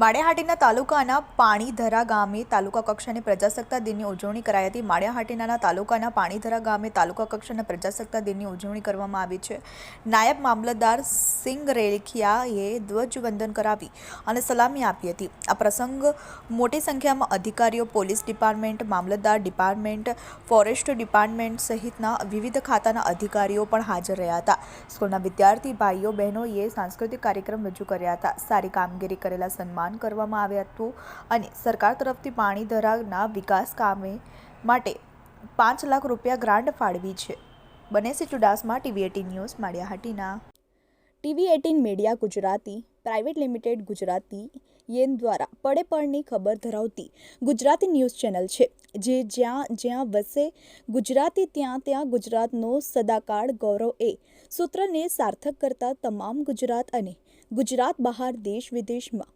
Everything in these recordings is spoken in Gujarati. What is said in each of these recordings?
માળિયાહાટીના તાલુકાના પાણીધરા ગામે તાલુકા કક્ષાની પ્રજાસત્તાક દિનની ઉજવણી કરાઈ હતી. માળિયાહાટીના તાલુકાના પાણીધરા ગામે તાલુકા કક્ષાના પ્રજાસત્તાક દિનની ઉજવણી કરવામાં આવી છે. નાયબ મામલતદાર સિંગ રેલખિયાએ ધ્વજવંદન કરાવી અને સલામી આપી હતી. આ પ્રસંગ મોટી સંખ્યામાં અધિકારીઓ, પોલીસ ડિપાર્ટમેન્ટ, મામલતદાર ડિપાર્ટમેન્ટ, ફોરેસ્ટ ડિપાર્ટમેન્ટ સહિતના વિવિધ ખાતાના અધિકારીઓ પણ હાજર રહ્યા હતા. સ્કૂલના વિદ્યાર્થી ભાઈઓ, બહેનોએ સાંસ્કૃતિક કાર્યક્રમ રજૂ કર્યા હતા. સારી કામગીરી કરેલા સન્માન કરવામાં આવ્યા હતું અને સરકાર તરફથી પાણી ધરાવના વિકાસ કામે માટે પાંચ લાખ રૂપિયા ગ્રાન્ટ ફાળવી છે. બનેસી Chudasama, TV eighteen news, Maliyahatina. TV eighteen media Gujarati, private limited Gujarati, યેન દ્વારા પડે પડની ખબર ધરાવતી ગુજરાતી ન્યૂઝ ચેનલ છે, જે જ્યાં જ્યાં વસે ગુજરાતી, ત્યાં ત્યાં ગુજરાતનો સદાકાળ ગૌરવ એ સૂત્રને સાર્થક કરતા તમામ ગુજરાત અને ગુજરાત બહાર દેશ વિદેશમાં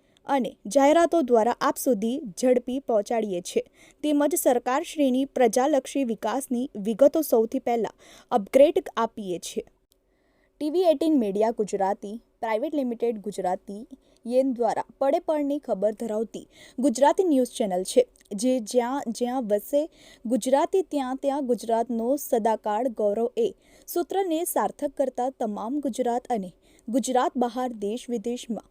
અને જાહેરાતો દ્વારા આપ સુધી ઝડપી પહોંચાડીએ છીએ. તેમજ સરકારશ્રીની પ્રજાલક્ષી વિકાસની વિગતો સૌથી પહેલાં અપગ્રેડ આપીએ છીએ. TV eighteen media Gujarati, private limited Gujarati યેન દ્વારા પડે પળની ખબર ધરાવતી ગુજરાતી ન્યૂઝ ચેનલ છે, જે જ્યાં જ્યાં વસે ગુજરાતી, ત્યાં ત્યાં ગુજરાતનો સદાકાળ ગૌરવ એ સૂત્રને સાર્થક કરતા તમામ ગુજરાત અને ગુજરાત બહાર દેશ વિદેશમાં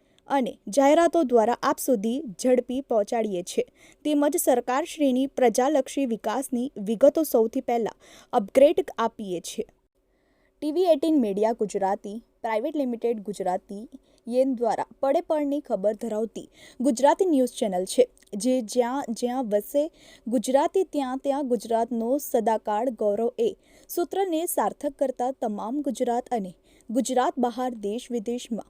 અને જાહેરાતો દ્વારા આપ સુધી ઝડપી પહોંચાડીએ છીએ. તેમજ સરકારશ્રીની પ્રજાલક્ષી વિકાસની વિગતો સૌથી પહેલાં અપગ્રેડ આપીએ છીએ. TV eighteen media Gujarati, private limited Gujarati, યેન દ્વારા પડે પડની ખબર ધરાવતી ગુજરાતી ન્યૂઝ ચેનલ છે, જે જ્યાં જ્યાં વસે ગુજરાતી, ત્યાં ત્યાં ગુજરાતનો સદાકાળ ગૌરવ એ સૂત્રને સાર્થક કરતા તમામ ગુજરાત અને ગુજરાત બહાર દેશ વિદેશમાં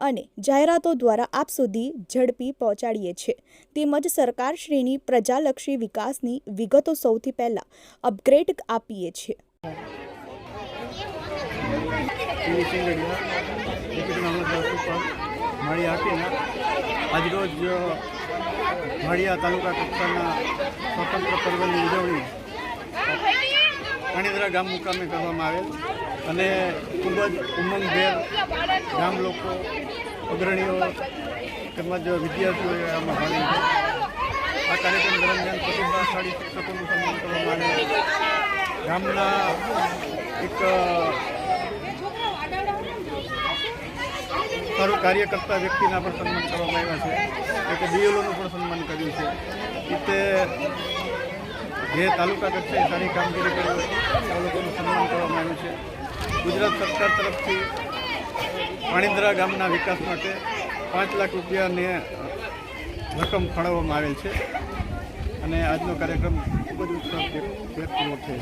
અને જાહેરાતો દ્વારા આપ સુધી ઝડપી પહોંચાડીએ છીએ. તેમજ સરકારશ્રીની પ્રજાલક્ષી વિકાસની વિગતો સૌથી પહેલાં અપગ્રેડ આપીએ છીએ. સ્વતંત્ર પર્વની ઉજવણી પાણીદરા ગામ મુકામે કરવામાં આવેલ. અને ખૂબ જ ઉમંગભેર ગામ લોકો, અગ્રણીઓ તેમજ વિદ્યાર્થીઓએ આમાં ભાગ લીધો. આ કાર્યક્રમ દરમિયાન પ્રતિભાશાળી શિક્ષકોનું સન્માન કરવામાં આવેલ ગામના એક સારું કાર્ય કરતા વ્યક્તિના પણ સન્માન કરવામાં આવ્યા છે. એક બીએલઓનું પણ સન્માન કર્યું છે. રીતે જે તાલુકા કક્ષાએ સારી કામગીરી કરી એ લોકોનું સન્માન કરવામાં આવ્યું છે. ગુજરાત સરકાર તરફથી પાણીદ્રા ગામના વિકાસ માટે પાંચ લાખ રૂપિયાની રકમ ફાળવવામાં આવેલ છે. અને આજનો કાર્યક્રમ ખૂબ જ ઉત્સાહ વ્યક્ત થયો. છે